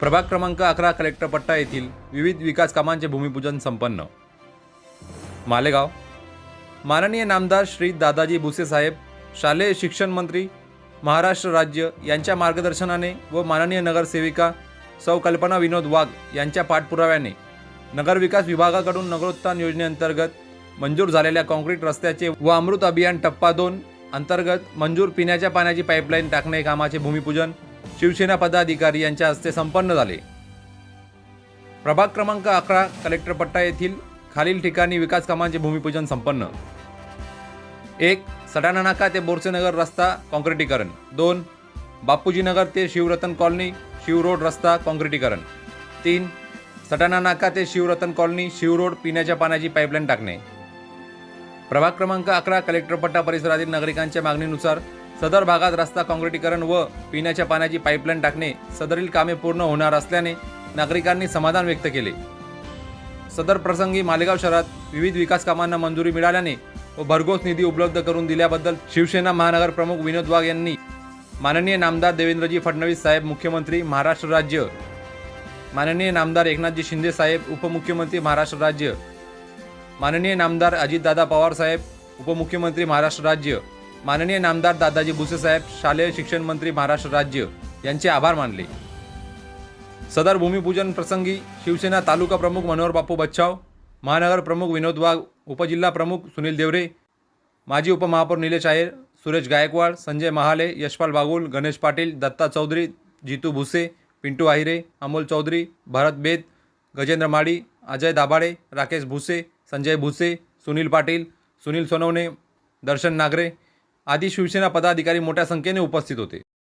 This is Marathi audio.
प्रभाग क्रमांक अकरा कलेक्टर पट्टा येथील विविध विकास कामांचे भूमिपूजन संपन्न. मालेगाव. माननीय नामदार श्री दादाजी भुसे साहेब शालेय शिक्षण मंत्री महाराष्ट्र राज्य यांच्या मार्गदर्शनाने व माननीय नगरसेविका सौ कल्पना विनोद वाघ यांच्या पाठपुराव्याने नगरविकास विभागाकडून नगरोत्थान योजनेअंतर्गत मंजूर झालेल्या काँक्रीट रस्त्याचे व अमृत अभियान टप्पा दोन अंतर्गत मंजूर पिण्याच्या पाण्याची पाईपलाईन टाकणे कामाचे भूमिपूजन शिवसेना पदाधिकारी यांच्या हस्ते संपन्न झाले. प्रभाग क्रमांक अकरा कलेक्टर पट्टा येथील खालील ठिकाणी विकास कामांचे भूमिपूजन संपन्न. एक सटाणा नाका ते बोरसेनगर रस्ता काँक्रिटीकरण. दोन बापूजीनगर ते शिवरतन कॉलनी शिव रोड रस्ता काँक्रिटीकरण. तीन सटाणा नाका ते शिवरतन कॉलनी शिवरोड पिण्याच्या पाण्याची पाईपलाईन टाकणे. प्रभाग क्रमांक अकरा कलेक्टर पट्टा परिसरातील नागरिकांच्या मागणीनुसार सदर भागात रस्ता काँक्रिटीकरण व पिण्याच्या पाण्याची पाईपलाईन टाकणे सदरील कामे पूर्ण होणार असल्याने नागरिकांनी समाधान व्यक्त केले. सदर प्रसंगी मालेगाव शहरात विविध विकास कामांना मंजुरी मिळाल्याने व भरघोस निधी उपलब्ध करून दिल्याबद्दल शिवसेना महानगर प्रमुख विनोद वाघ यांनी माननीय नामदार देवेंद्रजी फडणवीस साहेब मुख्यमंत्री महाराष्ट्र राज्य. माननीय नामदार एकनाथजी शिंदे साहेब उपमुख्यमंत्री महाराष्ट्र राज्य. माननीय नामदार अजितदादा पवार साहेब उपमुख्यमंत्री महाराष्ट्र राज्य. माननीय नामदार दादाजी भुसे साहेब शालेय शिक्षण मंत्री महाराष्ट्र राज्य यांचे आभार मानले. सदर भूमिपूजन प्रसंगी शिवसेना तालुका प्रमुख मनोहर बापू बच्छाव महानगर प्रमुख विनोद वाघ उपजिल्हा प्रमुख सुनील देवरे माजी उपमहापौर निलेश आहेर सुरेश गायकवाड संजय महाले यशपाल बागुल गणेश पाटील दत्ता चौधरी जितू भुसे पिंटू आहिरे अमोल चौधरी भरत बेद गजेंद्र माडी अजय दाभाडे राकेश भुसे संजय भुसे सुनील पाटील सुनील सोनवणे दर्शन नागरे आदी शिवसेना पदाधिकारी मोठ्या संख्येने उपस्थित होते.